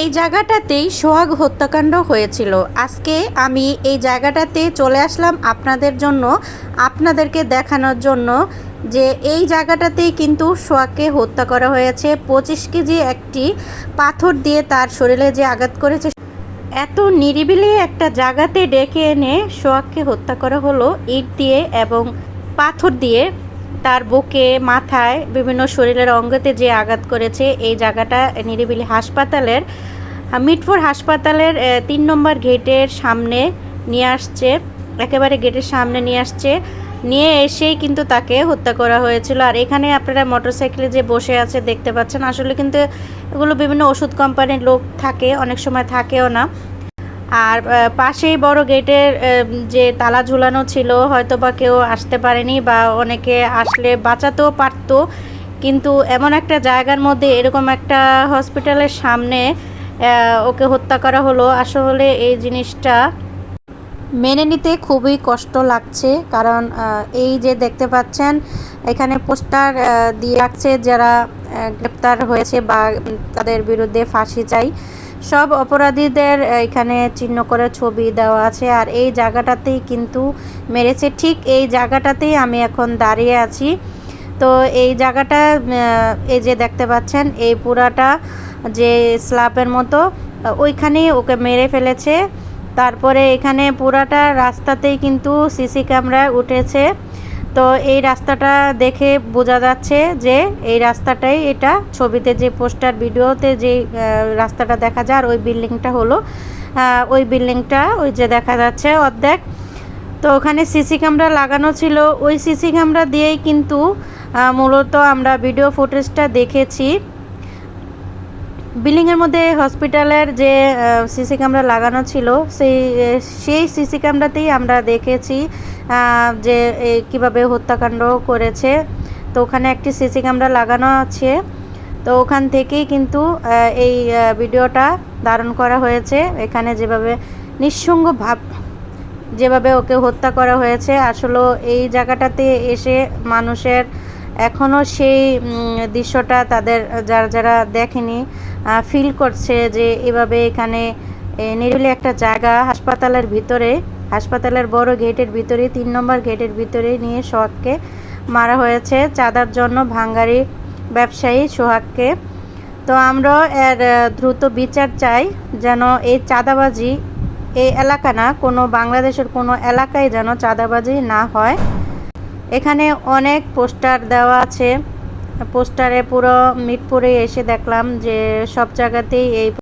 এই জায়গাটাতেই সোহাগ হত্যাকাণ্ড হয়েছিল। আজকে আমি এই জায়গাটাতে চলে আসলাম আপনাদের জন্য, আপনাদেরকে দেখানোর জন্য যে এই জায়গাটাতেই কিন্তু সোহাগকে হত্যা করা হয়েছে। পঁচিশ কেজি একটি পাথর দিয়ে তার শরীরে যে আঘাত করেছে, এত নিরিবিলি একটা জায়গাতে ডেকে এনে সোহাগকে হত্যা করা হলো, ইট দিয়ে এবং পাথর দিয়ে। তার বুকে, মাথায়, বিভিন্ন শরীরের অঙ্গতে যে আঘাত করেছে, এই জায়গাটা নিরিবিলি হাসপাতালের মিটফোর হাসপাতালের তিন নম্বর গেটের সামনে নিয়ে আসছে, একেবারে গেটের সামনে নিয়ে আসছে। নিয়ে এসেই কিন্তু তাকে হত্যা করা হয়েছিল। আর এখানে আপনারা মোটরসাইকেলে যে বসে আছে দেখতে পাচ্ছেন, আসলে কিন্তু এগুলো বিভিন্ন ওষুধ কোম্পানির লোক থাকে, অনেক সময় থাকেও না। আর পাশেই বড় গেটের যে তালা ঝুলানো ছিল হয়তো বা কেউ আসতে পারেনি বা অনেকে আসলে বাঁচাতেও পারতো। কিন্তু এমন একটা জায়গার মধ্যে এরকম একটা হসপিটালের সামনে ওকে হত্যা করা হলো। আসলে এই জিনিসটা মেনে নিতে খুবই কষ্ট লাগছে। কারণ এই যে দেখতে পাচ্ছেন, এখানে পোস্টার দিয়ে রাখছে যারা গ্রেপ্তার হয়েছে বা তাদের বিরুদ্ধে ফাঁসি চাই। সব অপরাধীদের এখানে চিহ্ন করে ছবি দেওয়া আছে আর এই জায়গাটাতেই কিন্তু মেরেছে। ঠিক এই জায়গাটাতেই আমি এখন দাঁড়িয়ে আছি। তো এই জায়গাটা এই যে দেখতে পাচ্ছেন, এই পুরাটা যে স্ল্যাবের মতো ওইখানেই ওকে মেরে ফেলেছে। তারপরে এখানে পুরাটা রাস্তাতেই কিন্তু সিসি ক্যামেরা উঠেছে। তো এই রাস্তাটা দেখে বোঝা যাচ্ছে যে এই রাস্তাটাই এটা। ছবিতে যে পোস্টার, ভিডিওতে যে রাস্তাটা দেখা যায়, আর ওই বিল্ডিংটা হলো ওই বিল্ডিংটা, ওই যে দেখা যাচ্ছে অর্ধেক। তো ওখানে সিসি ক্যামেরা লাগানো ছিল। ওই সিসি ক্যামেরা দিয়েই কিন্তু মূলত আমরা ভিডিও ফুটেজটা দেখেছি। বিল্ডিংয়ের মধ্যে হসপিটালের যে সিসি ক্যামেরা লাগানো ছিল, সেই সেই সিসি ক্যামেরাতেই আমরা দেখেছি। যে কীভাবে হত্যাকাণ্ড করেছে। তো ওখানে একটি সিসি ক্যামেরা লাগানো আছে। তো ওখান থেকেই কিন্তু এই ভিডিওটা ধারণ করা হয়েছে। এখানে যেভাবে নিঃসঙ্গ ভাব, যেভাবে ওকে হত্যা করা হয়েছে, আসলে এই জায়গাটাতে এসে মানুষের এখনও সেই দৃশ্যটা তাদের, যারা যারা দেখেনি ফিল করছে যে এভাবে এখানে নিরিবিলি একটা জায়গা হাসপাতালের ভিতরে হাসপাতালের বড় গেটের ভিতরে তিন নম্বর গেটের ভিতরে নিয়ে সোহাগকে মারা হয়েছে। চাঁদার জন্য ভাঙ্গারি ব্যবসায়ী সোহাগকে। তো আমরা এর দ্রুত বিচার চাই যেন এই চাঁদাবাজি এই এলাকা না, কোনো বাংলাদেশের কোনো এলাকায় যেন চাঁদাবাজি না হয়। এখানে অনেক পোস্টার দেওয়া আছে। পোস্টারে পুরো মিটপুরে এসে দেখলাম যে সব জায়গাতেই এই